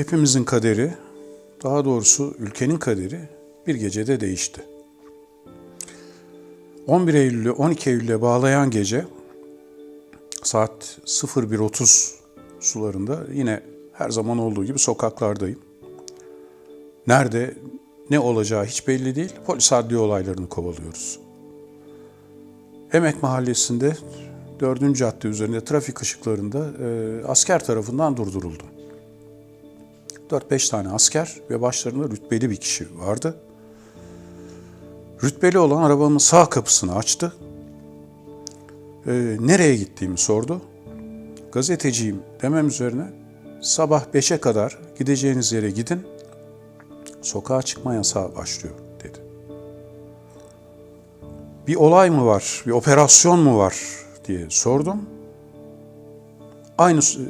Hepimizin kaderi, daha doğrusu ülkenin kaderi bir gecede değişti. 11 Eylül'ü 12 Eylül'e bağlayan gece saat 01.30 sularında yine her zaman olduğu gibi sokaklardayım. Nerede ne olacağı hiç belli değil. Polis adliye olaylarını kovalıyoruz. Emek Mahallesi'nde 4. cadde üzerinde trafik ışıklarında e, asker tarafından durduruldum. 4-5 tane asker ve başlarında rütbeli bir kişi vardı. Rütbeli olan arabamın sağ kapısını açtı. E, nereye gittiğimi sordu. Gazeteciyim demem üzerine sabah 5'e kadar gideceğiniz yere gidin. Sokağa çıkma yasağı başlıyor dedi. Bir olay mı var, bir operasyon mu var diye sordum. Aynı e,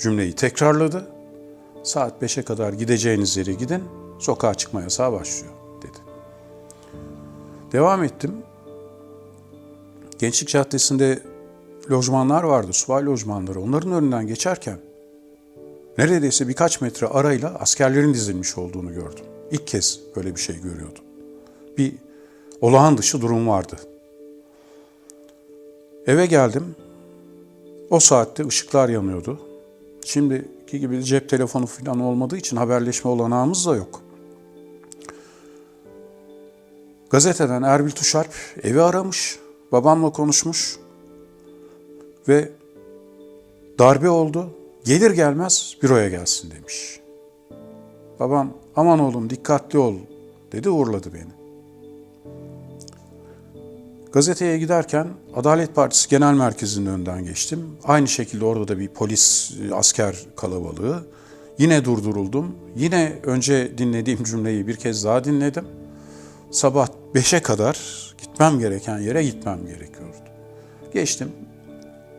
cümleyi tekrarladı. Saat 5'e kadar gideceğiniz yere gidin, sokağa çıkma yasağı başlıyor dedi. Devam ettim. Gençlik Caddesi'nde lojmanlar vardı, subay lojmanları. Onların önünden geçerken neredeyse birkaç metre arayla askerlerin dizilmiş olduğunu gördüm. İlk kez böyle bir şey görüyordum. Bir olağan dışı durum vardı. Eve geldim. O saatte ışıklar yanıyordu. Şimdiki gibi cep telefonu falan olmadığı için haberleşme olanağımız da yok. Gazeteden Erbil Tuşarp evi aramış, babamla konuşmuş ve darbe oldu. Gelir gelmez büroya gelsin demiş. Babam aman oğlum dikkatli ol dedi uğurladı beni. Gazeteye giderken Adalet Partisi Genel Merkezi'nin önünden geçtim. Aynı şekilde orada da bir polis, asker kalabalığı. Yine durduruldum. Yine önce dinlediğim cümleyi bir kez daha dinledim. Sabah 5'e kadar gitmem gereken yere gitmem gerekiyordu. Geçtim,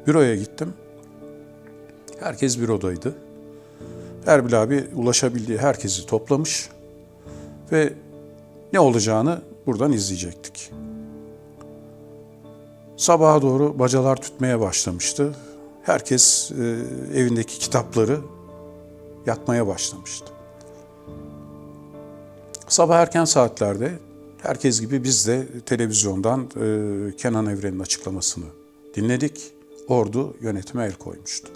büroya gittim. Herkes bürodaydı. Erbil abi ulaşabildiği herkesi toplamış ve ne olacağını buradan izleyecektik. Sabaha doğru bacalar tütmeye başlamıştı. Herkes e, evindeki kitapları yakmaya başlamıştı. Sabah erken saatlerde herkes gibi biz de televizyondan e, Kenan Evren'in açıklamasını dinledik. Ordu yönetime el koymuştu.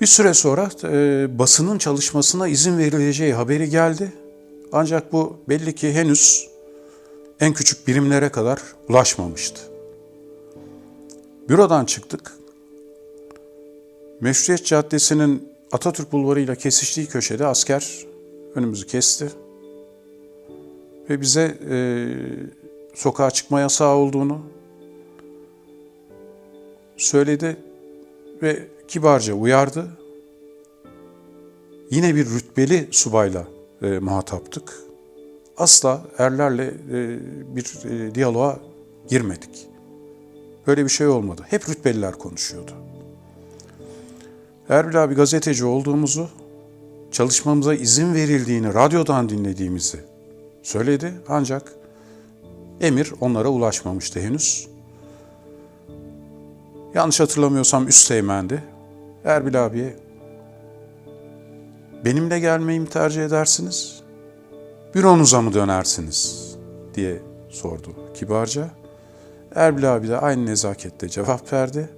Bir süre sonra e, basının çalışmasına izin verileceği haberi geldi. Ancak bu belli ki henüz en küçük birimlere kadar ulaşmamıştı. Bürodan çıktık. Meşruiyet Caddesi'nin Atatürk Bulvarı ile kesiştiği köşede asker önümüzü kesti. Ve bize e, sokağa çıkma yasağı olduğunu söyledi ve kibarca uyardı. Yine bir rütbeli subayla e, muhataptık. Asla erlerle e, bir e, diyaloğa girmedik. Böyle bir şey olmadı. Hep rütbeliler konuşuyordu. Erbil abi gazeteci olduğumuzu, çalışmamıza izin verildiğini radyodan dinlediğimizi söyledi. Ancak emir onlara ulaşmamıştı henüz. Yanlış hatırlamıyorsam Üsteğmen'di. Erbil abiye benimle gelmeyi mi tercih edersiniz? Büronuza mı dönersiniz? diye sordu kibarca. Erbil abi de aynı nezakette cevap verdi.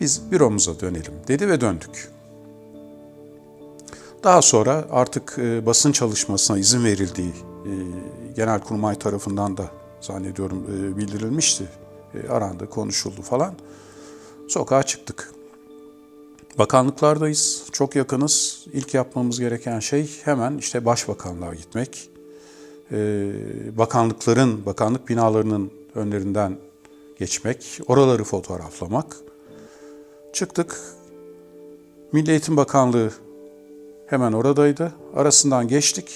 Biz büromuza dönelim dedi ve döndük. Daha sonra artık e, basın çalışmasına izin verildiği e, Genelkurmay tarafından da zannediyorum e, bildirilmişti. Arandı, konuşuldu falan. Sokağa çıktık. Bakanlıklardayız, çok yakınız. İlk yapmamız gereken şey hemen işte başbakanlığa gitmek. Ee, bakanlıkların, bakanlık binalarının önlerinden geçmek, oraları fotoğraflamak. Çıktık. Milli Eğitim Bakanlığı hemen oradaydı. Arasından geçtik.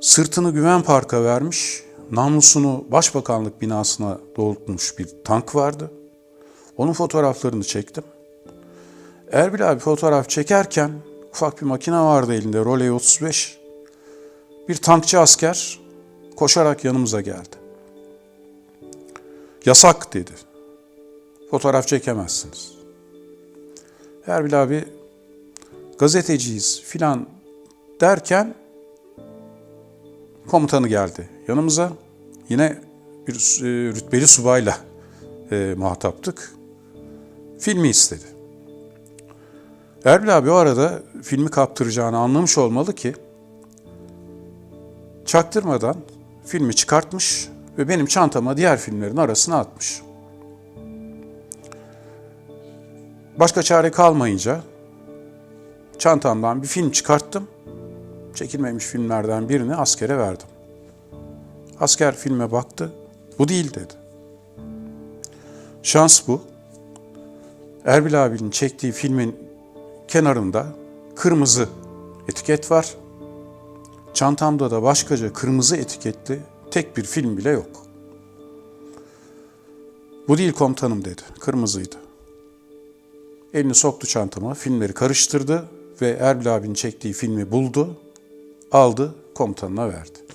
Sırtını Güven Park'a vermiş, namlusunu Başbakanlık binasına doğrultmuş bir tank vardı. Onun fotoğraflarını çektim. Erbil abi fotoğraf çekerken ufak bir makine vardı elinde Roley 35. Bir tankçı asker koşarak yanımıza geldi. Yasak dedi. Fotoğraf çekemezsiniz. Erbil abi gazeteciyiz filan derken komutanı geldi yanımıza. Yine bir e, rütbeli subayla e, muhataptık. Filmi istedi. Erbil abi o arada filmi kaptıracağını anlamış olmalı ki çaktırmadan filmi çıkartmış ve benim çantama diğer filmlerin arasına atmış. Başka çare kalmayınca çantamdan bir film çıkarttım. Çekilmemiş filmlerden birini askere verdim. Asker filme baktı. Bu değil dedi. Şans bu. Erbil abinin çektiği filmin kenarında kırmızı etiket var. Çantamda da başkaca kırmızı etiketli tek bir film bile yok. Bu değil komutanım dedi. Kırmızıydı. Elini soktu çantama, filmleri karıştırdı ve Erbil abinin çektiği filmi buldu, aldı, komutanına verdi.